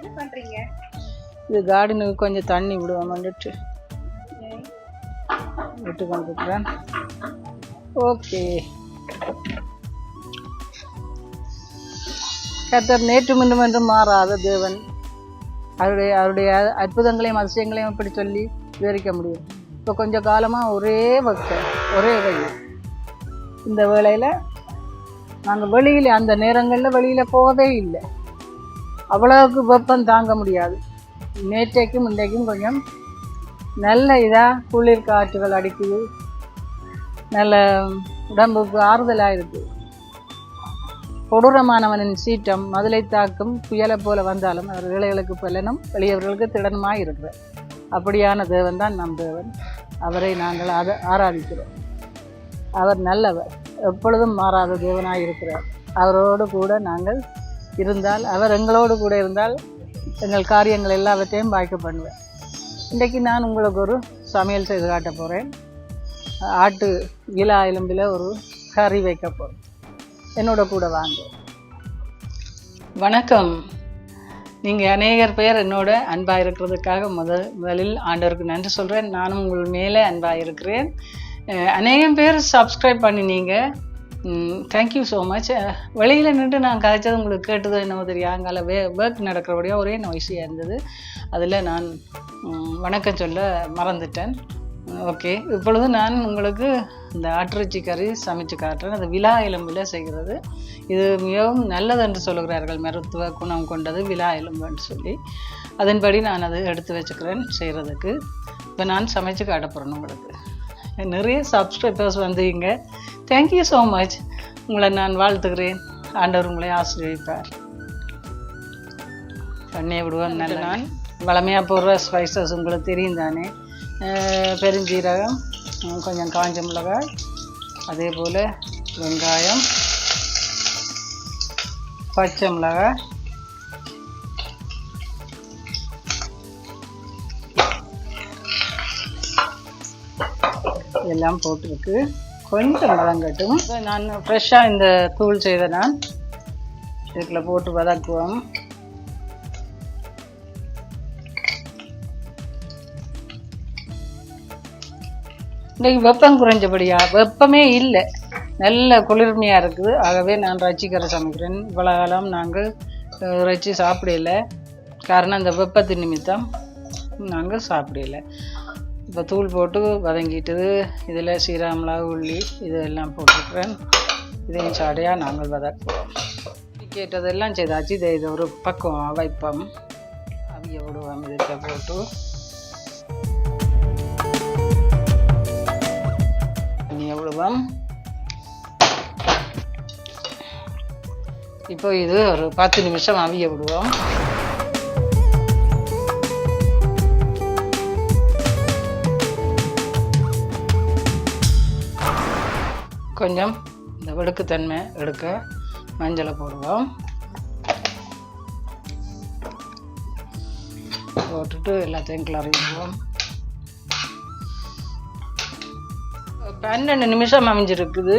என்ன பண்றீங்க? இது கார்டனுக்கு கொஞ்சம் தண்ணி விடுவோம் வந்துட்டு. விட்டு கொண்டிருக்கிறேன் ஓகே கத்தர் நேற்று மீண்டும் என்றும் மாறாத தேவன். அவருடைய அவருடைய அற்புதங்களையும் அதிசயங்களையும் இப்படி சொல்லி விவரிக்க முடியும். இப்போ கொஞ்ச காலமாக ஒரே பக்தர் ஒரே வெயில் இந்த வேளையில் நாங்கள் வெளியில் அந்த நேரங்களில் வெளியில் போகவே இல்லை. அவ்வளவுக்கு வெப்பம் தாங்க முடியாது. நேற்றைக்கும் இன்றைக்கும் கொஞ்சம் நல்ல இதாக குளிர் காற்றுகள் அடிக்குது. நல்ல உடம்புக்கு ஆறுதலாக இருக்குது கொடூரமானவனின் சீற்றம் மதுளை தாக்கும் புயலை போல வந்தாலும் அவர் ஏழைகளுக்கு பலனும் வெளியவர்களுக்கு திடனமாக இருக்கிறார். அப்படியான தேவன் தான் நம் தேவன். அவரை நாங்கள் ஆத ஆராதிக்கிறோம். அவர் நல்லவர். எப்பொழுதும் மாறாத தேவனாக இருக்கிறார். அவரோடு கூட நாங்கள் இருந்தால் அவர் எங்களோடு கூட இருந்தால் எங்கள் காரியங்கள் எல்லாவற்றையும் பாய்க்க பண்ணுவேன். இன்றைக்கு நான் உங்களுக்கு ஒரு சமையல் செய்து காட்ட போகிறேன் ஆட்டு இலா எலும்பில் ஒரு கறி வைக்க போகிறேன் என்னோட கூட வாங்க. வணக்கம். நீங்கள் அநேகர் பேர் என்னோட அன்பாக இருக்கிறதுக்காக முதல் முதலில் ஆண்டவருக்கு நன்றி சொல்கிறேன் நானும் உங்கள் மேலே அன்பாக இருக்கிறேன் அநேகம் பேர் சப்ஸ்கிரைப் பண்ணினீங்க. தேங்க்யூ ஸோ மச் வெளியில் நின்று நான் கதைச்சது உங்களுக்கு கேட்டதோ என்னவோ தெரியும் அங்கால வே ஒர்க் நடக்கிறபடியாக ஒரே நாய்ஸியாக இருந்தது. அதில் நான் வணக்கம் சொல்ல மறந்துட்டேன். ஓகே இப்பொழுது நான் உங்களுக்கு இந்த ஆட்டிறைச்சி கறி சமைச்சு காட்டுறேன். அது விழா எலும்பில் செய்கிறது. இது மிகவும் நல்லது என்று சொல்லுகிறார்கள். மருத்துவ குணம் கொண்டது விழா எலும்புன்னு சொல்லி. அதன்படி நான் அதை எடுத்து வச்சுக்கிறேன் செய்கிறதுக்கு இப்போ நான் சமைச்சு காட்ட போகிறேன் உங்களுக்கு. நிறைய சப்ஸ்கிரைபர்ஸ் வந்தீங்க. தேங்க்யூ ஸோ மச் உங்களை நான் வாழ்த்துக்கிறேன் ஆண்டவர் உங்களை ஆசீர்வதிப்பார். பண்ணே விடுவேன் நல்ல நான் வளமையாக போடுற ஸ்பைசஸ் உங்களுக்கு தெரியும் தானே? பெருஞ்சீரகம் கொஞ்சம் காஞ்ச மிளகாய் அதே போல் வெங்காயம் பச்சை மிளகாய் எல்லாம் போட்டிருக்கு. கொஞ்சம் வதங்கட்டும் நான் ஃப்ரெஷ்ஷாக இந்த தூள் செய்த நான் இதுக்குள்ள போட்டு வதக்குவோம். இன்றைக்கு வெப்பம் குறைஞ்சபடியா? வெப்பமே இல்லை. நல்ல குளிர்மையாக இருக்குது. ஆகவே நான் ரச்சிக்கரை சமைக்கிறேன். இவ்வளோ காலம் நாங்கள் அஹ், இறைச்சி சாப்பிடல. காரணம் அந்த வெப்பத்தின் நிமித்தம் நாங்கள் சாப்பிடல. இப்போ தூள் போட்டு வதங்கிட்டது. இதில் சீரமிளகா உள்ளி இதெல்லாம் போட்டுக்கிறேன் இதையும் சாடையாக நாங்கள் வதக்குவோம். கேட்டதெல்லாம் செய்தாச்சு இதை இது ஒரு பக்கம் வைப்போம் அவிய விடுவோம் இதை போட்டு. தண்ணியை விடுவோம். இப்போ இது ஒரு பத்து நிமிஷம் அவிய விடுவோம். கொஞ்சம் இந்த வெடுக்குத்தன்மை எடுக்க மஞ்சளை போடுவோம். போட்டுட்டு எல்லாத்தையும் கிளறி விடுவோம். பன்னெண்டு நிமிஷம் அமைஞ்சிருக்குது.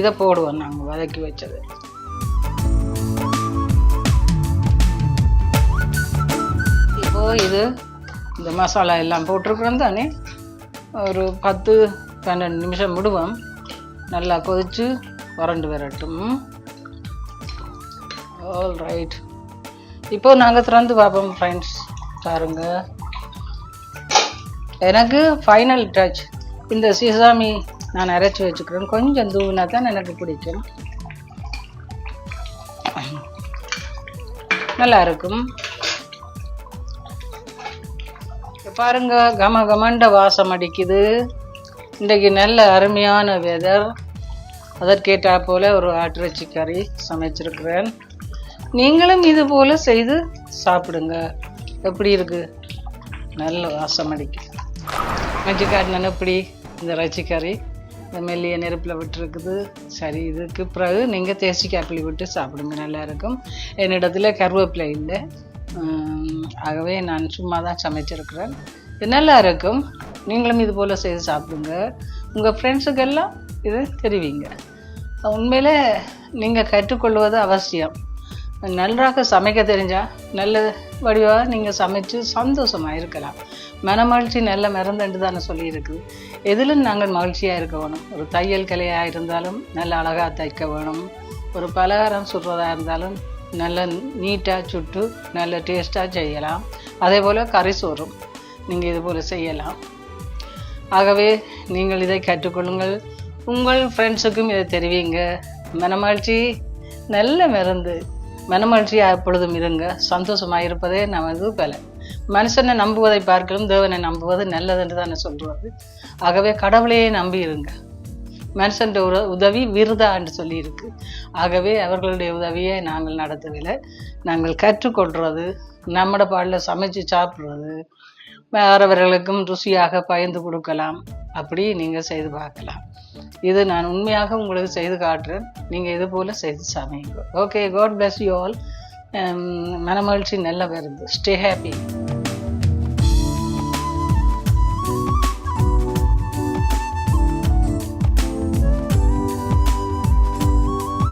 இதை போடுவோம் நாங்கள் வதக்கி வச்சது. இப்போ இது இந்த மசாலா எல்லாம் போட்டிருக்கிறோம் தானே? ஒரு பத்து பன்னெண்டு நிமிஷம் விடுவோம். நல்லா கொதித்து வறண்டு வரட்டும். ஆல் ரைட் இப்போ நாங்கள் திறந்து பார்ப்போம் ஃப்ரெண்ட்ஸ் பாருங்க. எனக்கு ஃபைனல் டச் இந்த சிசாமி நான் அரைச்சி வச்சுக்கிறேன். கொஞ்சம் தூவினா தான் எனக்கு பிடிக்கும். நல்லா இருக்கும். பாருங்க கம கமண்ட வாசம் அடிக்குது. இன்றைக்கு நல்ல அருமையான வெதர் அதற்கேற்றா போல ஒரு ஆட்டிறைச்சி கறி சமைச்சிருக்கிறேன். நீங்களும் இது போல் செய்து சாப்பிடுங்க. எப்படி இருக்கு? நல்ல வாசம் அடிக்குது மஞ்சிக்காட்டினு எப்படி இந்த இறைச்சிக்கறி இந்த மெல்லிய நெருப்பில் விட்டுருக்குது. சரி இதுக்கு பிறகு நீங்கள் தேசி காப்பிளி விட்டு சாப்பிடுங்க. நல்லாயிருக்கும் என்னிடத்தில் என்னிடத்துல கருவேப்பிலை இல்லை. ஆகவே நான் சும்மா தான் சமைச்சிருக்கிறேன். இது நல்லா இருக்கும். நீங்களும் இது போல் செய்து சாப்பிடுங்க. உங்கள் ஃப்ரெண்ட்ஸுக்கெல்லாம் இது தெரிவிங்க. உண்மையில் நீங்கள் கற்றுக்கொள்வது அவசியம். நன்றாக சமைக்க தெரிஞ்சால் நல்ல வடிவாக நீங்கள் சமைச்சு சந்தோஷமாக இருக்கலாம். மனமகிழ்ச்சி நல்ல மறந்துட்டு தானே சொல்லியிருக்குது எதிலும் நாங்கள் மகிழ்ச்சியாக இருக்க வேணும். ஒரு தையல் கலையாக இருந்தாலும் நல்ல அழகாக தைக்க வேணும். ஒரு பலகாரம் சுடுறதாக இருந்தாலும் நல்ல நீட்டாக சுட்டு நல்ல டேஸ்ட்டாக செய்யலாம். அதே போல் கறி சோறும் நீங்கள் இது போல் செய்யலாம். ஆகவே நீங்கள் இதை கற்றுக்கொள்ளுங்கள் உங்கள் ஃப்ரெண்ட்ஸுக்கும் இதை தெரிவிங்க. மனமகிழ்ச்சி நல்ல மருந்து. மனமகிழ்ச்சியாக எப்பொழுதும் இருங்க. சந்தோஷமாக இருப்பதே நமது பலன். மனுஷனை நம்புவதை பார்க்கலும் தேவனை நம்புவது நல்லதுன்னு தானே சொல்கிறது. ஆகவே கடவுளையே நம்பி இருங்க. மனுஷன் உதவி உதவி விருதான்னு சொல்லியிருக்கு. ஆகவே அவர்களுடைய உதவியை நாங்கள் நடத்தவில்லை. நாங்கள் கற்றுக்கொள்வது நம்மட பாடல சமைச்சு சாப்பிட்றது வேறவர்களுக்கும் ருசியாக பயந்து கொடுக்கலாம். அப்படி நீங்கள் செய்து பார்க்கலாம். இது நான் உண்மையாக உங்களுக்கு செய்து காட்டுறேன். நீங்கள் இது போல் செய்து சமையுங்க okay God bless you all மனமகிழ்ச்சி நல்ல வருது ஸ்டே ஹாப்பி